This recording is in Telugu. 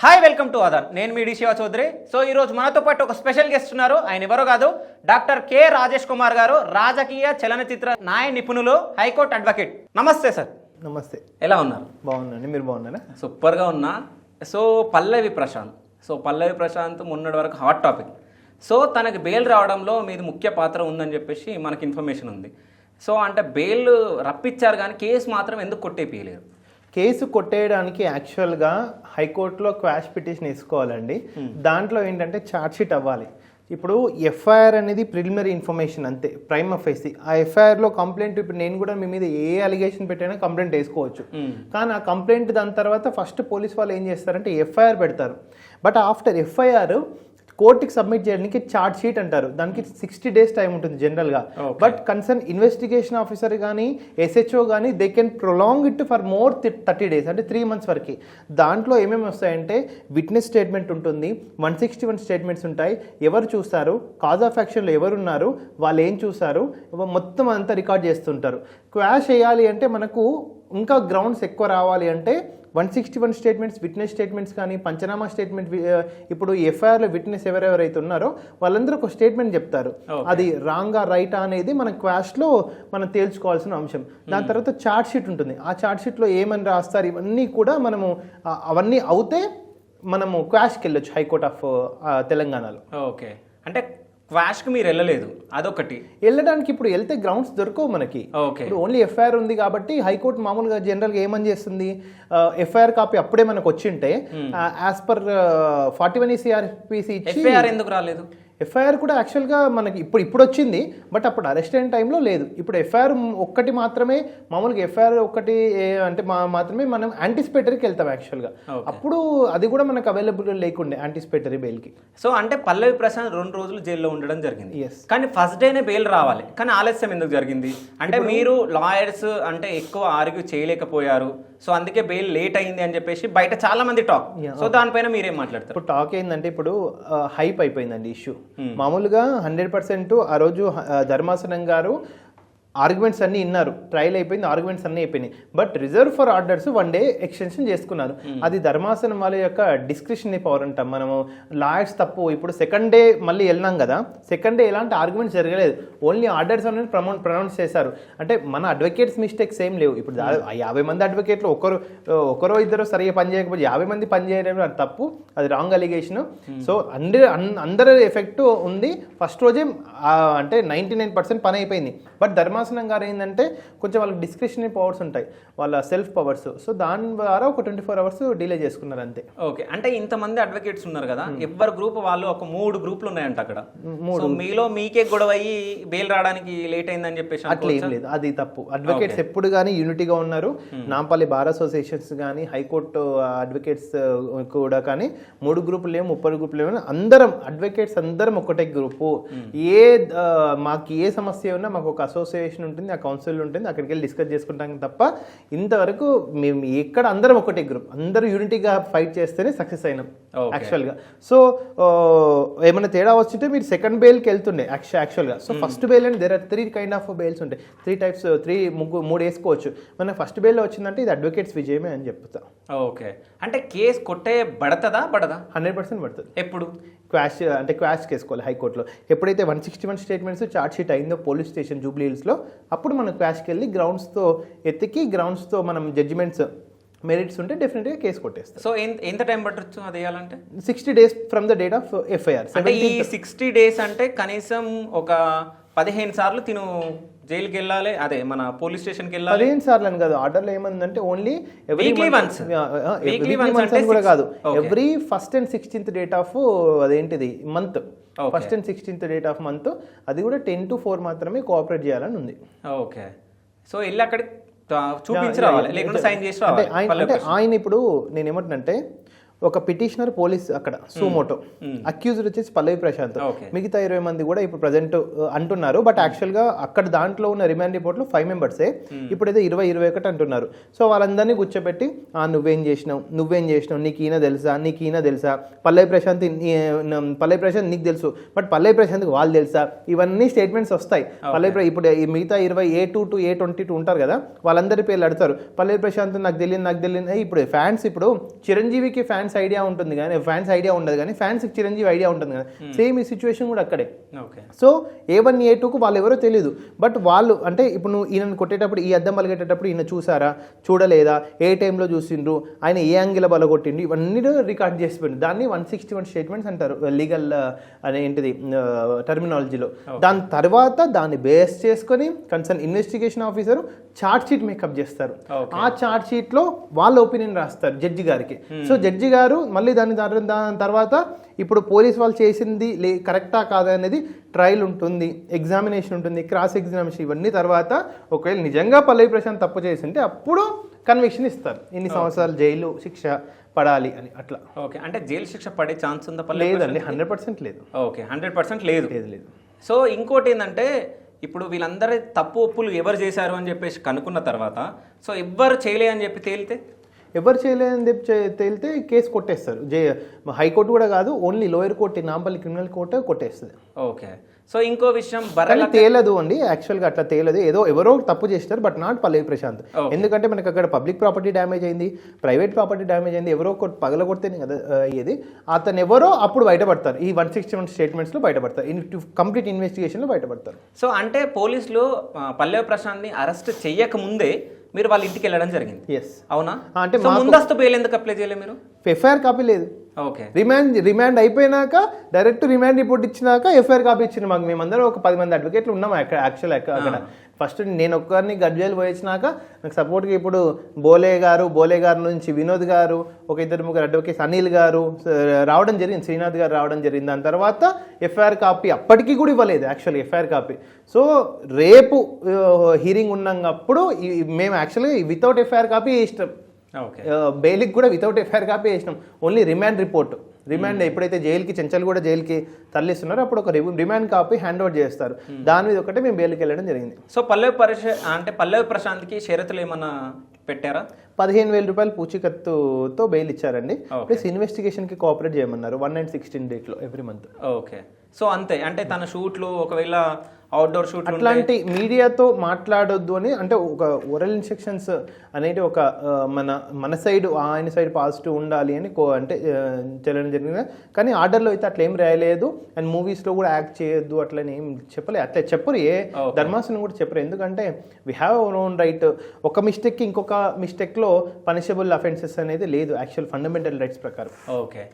హాయ్ వెల్కమ్ టు అదన్ నేను మీ డి శివ చౌదరి. సో ఈ రోజు మనతో పాటు ఒక స్పెషల్ గెస్ట్ ఉన్నారు. ఆయన ఎవరో కాదు డాక్టర్ కె రాజేష్ కుమార్ గారు రాజకీయ చలనచిత్ర న్యాయ నిపుణులు హైకోర్టు అడ్వకేట్ నమస్తే సార్ నమస్తే. ఎలా ఉన్నారు? బాగున్నాండి మీరు బాగున్నారా? సూపర్గా ఉన్నా. సో పల్లవి ప్రశాంత్. సో పల్లవి ప్రశాంత్ మొన్నటి వరకు హాట్ టాపిక్ సో తనకి బెయిల్ రావడంలో మీది ముఖ్య పాత్ర ఉందని చెప్పేసి మనకి ఇన్ఫర్మేషన్ ఉంది. సో అంటే బెయిల్ రప్పించారు కానీ కేసు మాత్రం ఎందుకు కొట్టేపియలేరు కేసు కొట్టేయడానికి యాక్చువల్గా హైకోర్టులో క్వాష్ పిటిషన్ వేసుకోవాలండి. దాంట్లో ఏంటంటే ఛార్జ్షీట్ అవ్వాలి. ఇప్పుడు ఎఫ్ఐఆర్ అనేది ప్రిలిమినరీ ఇన్ఫర్మేషన్ అంతే ప్రైమ్ అఫైసి ఆ ఎఫ్ఐఆర్లో కంప్లైంట్ ఇప్పుడు నేను కూడా మీ మీద ఏ అలిగేషన్ పెట్టైనా కంప్లైంట్ వేసుకోవచ్చు. కానీ ఆ కంప్లైంట్ దాని తర్వాత ఫస్ట్ పోలీస్ వాళ్ళు ఏం చేస్తారంటే ఎఫ్ఐఆర్ పెడతారు. బట్ ఆఫ్టర్ ఎఫ్ఐఆర్ కోర్టుకి సబ్మిట్ చేయడానికి ఛార్జ్ షీట్ అంటారు. దానికి సిక్స్టీ డేస్ టైం ఉంటుంది జనరల్గా. బట్ కన్సర్న్ ఇన్వెస్టిగేషన్ ఆఫీసర్ కానీ ఎస్హెచ్ఓ కానీ they can prolong it for more thirty days అంటే త్రీ మంత్స్ వరకు. దాంట్లో ఏమేమి వస్తాయంటే విట్నెస్ స్టేట్మెంట్ ఉంటుంది వన్ సిక్స్టీ వన్ స్టేట్మెంట్స్ ఉంటాయి. ఎవరు చూస్తారు? కాజ్ ఆఫ్ యాక్షన్లో ఎవరున్నారు? వాళ్ళు ఏం చూస్తారు మొత్తం అంతా రికార్డ్ చేస్తుంటారు. క్వాష్ వేయాలి అంటే మనకు ఇంకా గ్రౌండ్స్ ఎక్కువ రావాలి అంటే one sixty one statements witness statements కానీ పంచనామా స్టేట్మెంట్ ఇప్పుడు ఎఫ్ఐఆర్లో విట్నెస్ ఎవరెవరైతే ఉన్నారో వాళ్ళందరూ ఒక స్టేట్మెంట్ చెప్తారు. అది రాంగా రైటా అనేది మన క్వాష్లో మనం తేల్చుకోవాల్సిన అంశం. దాని తర్వాత చార్ట్ షీట్ ఉంటుంది. ఆ చార్ట్ షీట్లో ఏమని రాస్తారు? ఇవన్నీ కూడా మనము అవన్నీ అవుతే మనము క్వాష్కి వెళ్ళొచ్చు హైకోర్ట్ ఆఫ్ తెలంగాణలో. ఓకే. అంటే క్వాష్కి మీరు వెళ్ళలేదు. అదొకటి. వెళ్ళడానికి ఇప్పుడు వెళ్తే గ్రౌండ్స్ దొరకవు మనకి. ఓకే. ఇప్పుడు ఓన్లీ ఎఫ్ఐఆర్ ఉంది కాబట్టి హైకోర్టు మామూలుగా జనరల్గా ఏమని చేస్తుంది? ఎఫ్ఐఆర్ కాపీ అప్పుడే మనకు వచ్చింటే యాజ్ పర్ ఫార్టీ వన్ ఈసీఆర్పిసి ఇచ్చి ఎఫ్ఐఆర్ ఎందుకు రాలేదు? ఎఫ్ఐఆర్ కూడా యాక్చువల్గా మనకి ఇప్పుడు ఇప్పుడు వచ్చింది బట్ అప్పుడు అరెస్ట్ అయిన టైంలో లేదు. ఇప్పుడు ఎఫ్ఐఆర్ ఒక్కటి మాత్రమే మామూలుగా ఎఫ్ఐఆర్ ఒకటి అంటే మా మాత్రమే మనం యాంటిసిపేటరీకి వెళ్తాం యాక్చువల్గా అప్పుడు అది కూడా మనకు అవైలబుల్ లేకుండే యాంటిసిపేటరీ బెయిల్కి సో అంటే పల్లవి ప్రశాంత్ రెండు రోజులు జైల్లో ఉండడం జరిగింది. కానీ ఫస్ట్ డేనే బెయిల్ రావాలి. కానీ ఆలస్యం ఎందుకు జరిగింది? అంటే మీరు లాయర్స్ అంటే ఎక్కువ ఆర్గ్యూ చేయలేకపోయారు. సో అందుకే బెయిల్ లేట్ అయింది అని చెప్పేసి బయట చాలా మంది టాక్ సో దానిపైన మీరేం మాట్లాడతారు? ఇప్పుడు టాక్ ఏంటంటే ఇప్పుడు హైప్ అయిపోయిందండి ఇష్యూ మామూలుగా హండ్రెడ్ పర్సెంట్ ఆ రోజు ధర్మాసనం గారు ఆర్గ్యుమెంట్స్ అన్నీ ఇన్నారు. ట్రయల్ అయిపోయింది ఆర్గ్యుమెంట్స్ అన్నీ అయిపోయినాయి. But reserve for orders one day extension చేసుకున్నారు. అది ధర్మాసనం వాళ్ళ యొక్క డిస్క్రిప్షన్ పవర్ అంటాం. మనము లాయర్స్ తప్పు. ఇప్పుడు సెకండ్ డే మళ్ళీ వెళ్ళినాం కదా. సెకండ్ డే ఎలాంటి ఆర్గ్యుమెంట్స్ జరగలేదు. ఓన్లీ ఆర్డర్స్ అనేది ప్రమౌంట్ ప్రొనౌన్స్ చేశారు. అంటే మన అడ్వకేట్స్ మిస్టేక్స్ ఏం లేవు. ఇప్పుడు యాభై మంది అడ్వకేట్లు ఒకరు ఒకరో ఇద్దరు సరిగా పని చేయకపోతే యాభై మంది పని చేయడం అది తప్పు. అది రాంగ్ అలిగేషన్ సో అందరి అందరి ఎఫెక్ట్ ఉంది. ఫస్ట్ రోజే అంటే నైంటీ నైన్ పర్సెంట్ పని అయిపోయింది. బట్ ధర్మాసనం గారు ఏంటంటే కొంచెం వాళ్ళకి డిస్క్రిప్షనరీ పవర్స్ ఉంటాయి. వాళ్ళ సెల్ఫ్ పవర్స్ సో దాని ద్వారా ఒక ట్వంటీ ఫోర్ అవర్స్ డిలే చేసుకున్నారు అంతే. ఓకే. అంటే ఇంతమంది అడ్వకేట్స్ ఉన్నారు కదా ఎవరి గ్రూప్ వాళ్ళు ఒక మూడు గ్రూపులు ఉన్నాయంట అక్కడ. సో మీలో మీకే గొడవ అయ్యి బెయిల్ రావడానికి లేట్ అయిందని చెప్పేసి అట్లా ఏం లేదు. అది తప్పు. అడ్వకేట్స్ ఎప్పుడు కానీ యూనిటీగా ఉన్నారు. నాంపల్లి బార్ అసోసియేషన్స్ కానీ హైకోర్టు అడ్వకేట్స్ కూడా కానీ మూడు గ్రూపులు లేవు ముప్పై గ్రూపులు లేవు అందరం అడ్వకేట్స్ అందరం ఒకటే గ్రూపు ఏ మాకు ఏ సమస్య ఉన్నా మాకు ఒక అసోసియేషన్ ఉంటుంది ఆ కౌన్సిల్ ఉంటుంది అక్కడికి వెళ్ళి డిస్కస్ చేసుకుంటాం తప్ప ఇంతవరకు మేము ఎక్కడ అందరం ఒకటే గ్రూప్ అందరూ యూనిటీగా ఫైట్ చేస్తేనే సక్సెస్ అయినాం. యాక్చువల్గా సో ఏమైనా తేడా వచ్చింటే మీరు సెకండ్ బెయిల్కి వెళ్తుండే యాక్చువల్గా so first bail and there are three kind of bails ఉంటాయి. త్రీ టైప్స్ త్రీ ముగ్గు మూడు వేసుకోవచ్చు. మన ఫస్ట్ బెయిల్లో వచ్చిందంటే ఇది అడ్వకేట్స్ విజయమే అని చెప్తా. ఓకే అంటే కేసు కొట్టే బడతదా పడదా హండ్రెడ్ పర్సెంట్ పడుతుంది ఎప్పుడు? క్వాష్ అంటే క్వాష్కి వేసుకోవాలి హైకోర్టులో. ఎప్పుడైతే one sixty one statements charge sheet అయిందో పోలీస్ స్టేషన్ జూబ్లీ హిల్స్లో అప్పుడు మనం క్వాష్కి వెళ్ళి గ్రౌండ్స్తో ఎత్తికి గ్రౌండ్స్తో మనం జడ్జిమెంట్స్ మెరిట్స్ ఉంటే డెఫినెట్గా కేసు కొట్టేస్తాం సో ఎంత ఎంత టైం పట్టొచ్చు అది వేయాలంటే? Sixty days from the date of FIR. అంటే ఈ సిక్స్టీ డేస్ అంటే కనీసం ఒక పదిహేను సార్లు తిను జైలుకి వెళ్ళాలి అదే మన పోలీస్ స్టేషన్కి వెళ్ళాలి పదిహేను సార్లు అని కాదు ఆర్డర్లో ఏమందంటే only Weekly once. Weekly once అంటే కూడా కాదు. Every first and sixteenth date of అదేంటిది month first and sixteenth date of month అది కూడా టెన్ టు ఫోర్ మాత్రమే కోఆపరేట్ చేయాలని ఉంది. ఓకే సో వెళ్ళి అక్కడ చూపించి రావాలి. లేకుంటే సైన్ చేసి రావాలి. ఆయన ఇప్పుడు నేను ఏమంటున్నంటే ఒక పిటిషనర్ పోలీస్ అక్కడ సూమోటో. అక్యూజ్డ్ వచ్చేసి పల్లవి ప్రశాంత్. మిగతా ఇరవై మంది కూడా ఇప్పుడు ప్రజెంట్ అంటున్నారు. బట్ యాక్చువల్గా అక్కడ దాంట్లో ఉన్న రిమాండ్ రిపోర్ట్లో ఫైవ్ మెంబర్సే. ఇప్పుడైతే ఇరవై ఇరవై ఒకటి అంటున్నారు. సో వాళ్ళందరినీ కూర్చోబెట్టి "ఆ, నువ్వేం చేసినావు? నువ్వేం చేసినావు? నీకు ఈయన తెలుసా? నీకు ఈయన తెలుసా? పల్లవి ప్రశాంత్ పల్లవి ప్రశాంత్ నీకు తెలుసు. బట్ పల్లవి ప్రశాంత్కి వాళ్ళు తెలుసా? ఇవన్నీ స్టేట్మెంట్స్ వస్తాయి. పల్లవి ఇప్పుడు మిగతా ఇరవై A two to A twenty two ఉంటారు కదా వాళ్ళందరి పేర్లు అడతారు పల్లవి ప్రశాంత్ నాకు తెలియదు నాకు తెలియదు. ఇప్పుడు ఫ్యాన్స్ ఇప్పుడు చిరంజీవికి ఫ్యాన్స్ ఫ్యాన్స్ ఐడియా ఉంటుంది కానీ ఫ్యాన్స్ ఐడియా ఉండదు కానీ ఫ్యాన్స్ చిరంజీవి ఐడియా ఉంటుంది కదా. సేమ్ ఈ సిచ్యువేషన్ కూడా అక్కడే. సో ఏ వన్ ఏ టూకు వాళ్ళు ఎవరో తెలియదు బట్ వాళ్ళు అంటే ఇప్పుడు నువ్వు ఈయనను కొట్టేటప్పుడు ఈ అద్దం బలగెట్టేటప్పుడు ఈయన చూసారా? చూడలేదా? ఏ టైంలో చూసిండ్రు? ఆయన ఏ యాంగిల్ బలగొట్టిండు ఇవన్నీ రికార్డ్ చేసి పెట్టిండు దాన్ని వన్ సిక్స్టీ వన్ స్టేట్మెంట్స్ అంటారు లీగల్ అనే ఏంటిది టర్మినాలజీలో దాని తర్వాత దాన్ని బేస్ చేసుకొని concern investigation officer chart sheet make up చేస్తారు. ఆ చార్ట్ షీట్లో వాళ్ళ ఒపీనియన్ రాస్తారు జడ్జి గారికి. సో జడ్జి గారు మళ్ళీ దాని దాని తర్వాత ఇప్పుడు పోలీస్ వాళ్ళు చేసింది లే కరెక్టా కాదా అనేది ట్రయల్ ఉంటుంది ఎగ్జామినేషన్ ఉంటుంది క్రాస్ ఎగ్జామినేషన్ ఇవన్నీ తర్వాత ఒకవేళ నిజంగా పల్లవి ప్రశాంత్ తప్పు చేసింటే అప్పుడు కన్విక్షన్ ఇస్తారు. ఇన్ని సంవత్సరాలు జైలు శిక్ష పడాలి అని అట్లా. ఓకే. అంటే జైలు శిక్ష పడే ఛాన్స్ ఉందా లేదండి హండ్రెడ్ పర్సెంట్ లేదు. ఓకే. హండ్రెడ్ పర్సెంట్ లేదు. లేదు లేదు. సో ఇంకోటి ఏంటంటే ఇప్పుడు వీళ్ళందరి తప్పు ఒప్పులు ఎవరు చేశారు అని చెప్పేసి కనుక్కున్న తర్వాత సో ఎవ్వరు చేయలే అని చెప్పి తేలితే? ఎవరు చేయలేదని చెప్పి తేలితే కేసు కొట్టేస్తారు. జే హైకోర్టు కూడా కాదు only lower court Nampally criminal court కొట్టేస్తుంది. ఓకే. సో ఇంకో విషయం బర్రెల తేలదు అండి యాక్చువల్గా అట్లా తేలదు. ఏదో ఎవరో తప్పు చేస్తారు బట్ నాట్ పల్లవి ప్రశాంత్. ఎందుకంటే మనకి అక్కడ పబ్లిక్ ప్రాపర్టీ డ్యామేజ్ అయింది ప్రైవేట్ ప్రాపర్టీ డ్యామేజ్ అయింది ఎవరో పగల కొడితేనే కదా అయ్యేది. అతను ఎవరో అప్పుడు బయటపడతారు. ఈ వన్ సిక్స్టీ వన్ స్టేట్మెంట్స్లో బయటపడతారు. ఇన్ కంప్లీట్ ఇన్వెస్టిగేషన్లో బయటపడతారు. సో అంటే పోలీసులు పల్లవి ప్రశాంత్ని అరెస్ట్ చెయ్యక ముందే మీరు వాళ్ళ ఇంటికి వెళ్ళడం జరిగింది. ఎస్ అవునా? అంటే ముందస్తు బెయిల్ ఎందుకు అప్లై చేయలేదు మీరు? ఎఫ్ఐఆర్ కాపీ లేదు. ఓకే. రిమాండ్ రిమాండ్ అయిపోయినాక డైరెక్ట్ రిమాండ్ రిపోర్ట్ ఇచ్చినాక ఎఫ్ఐఆర్ కాపీ ఇచ్చింది మాకు మేమందరం ఒక పది మంది అడ్వకేట్లు ఉన్నాం అక్కడ యాక్చువల్ అక్కడ. ఫస్ట్ నేను ఒక్కరిని గడ్జేలు పోయించినాక నాకు సపోర్ట్గా ఇప్పుడు బోలే గారు బోలే గారు నుంచి వినోద్ గారు ఒక ఇద్దరు ముగ్గురు అడ్వకేట్స్ అనిల్ గారు రావడం జరిగింది శ్రీనాథ్ గారు రావడం జరిగింది. దాని తర్వాత ఎఫ్ఐఆర్ కాపీ అప్పటికి కూడా ఇవ్వలేదు యాక్చువల్ ఎఫ్ఐఆర్ కాపీ. సో రేపు హీరింగ్ ఉన్నప్పుడు మేము యాక్చువల్గా వితౌట్ ఎఫ్ఐఆర్ కాపీ ఇష్టం ఓకే. బెయిల్కి కూడా వితౌట్ ఎఫ్ఐఆర్ కాపీ వేసినాం ఓన్లీ రిమాండ్ రిపోర్ట్ రిమాండ్ ఎప్పుడైతే జైలుకి చెంచల్ కూడా జైలుకి తరలిస్తున్నారో అప్పుడు ఒక రిమాండ్ కాపీ హ్యాండ్ ఓవర్ చేస్తారు. దాని మీద ఒకటే మేము బెయిల్కి వెళ్ళడం జరిగింది. సో పల్లవి పరిష అంటే పల్లవి ప్రశాంత్కి షరతులు ఏమన్నా పెట్టారా? పదిహేను వేల రూపాయలు పూచికత్తుతో బెయిల్ ఇచ్చారండి. ప్లస్ ఇన్వెస్టిగేషన్కి కోఆపరేట్ చేయమన్నారు. వన్ అండ్ సిక్స్టీన్ డేట్లో ఎవ్రీ మంత్ ఓకే సో అంతే అంటే తన షూట్లు ఒకవేళ అవుట్డోర్ ఉంటే- అట్లాంటి మీడియాతో మాట్లాడొద్దు అని అంటే ఒక ఓరల్ ఇన్స్ట్రక్షన్స్ అనేది ఒక మన మన సైడ్ ఆయన సైడ్ పాజిటివ్ ఉండాలి అని కో అంటే చెల్లడం జరిగింది. కానీ ఆర్డర్లో అయితే అట్లా ఏం రాయలేదు. అండ్ మూవీస్లో కూడా యాక్ట్ చేయొద్దు అట్లని ఏం చెప్పలేదు అట్లా చెప్పరు ఏ. ధర్మాసనం కూడా చెప్పరు. ఎందుకంటే we have our own right ఒక మిస్టేక్కి ఇంకొక మిస్టేక్లో పనిషబుల్ అఫెన్సెస్ అనేది లేదు యాక్చువల్ ఫండమెంటల్ రైట్స్ ప్రకారం. ఓకే.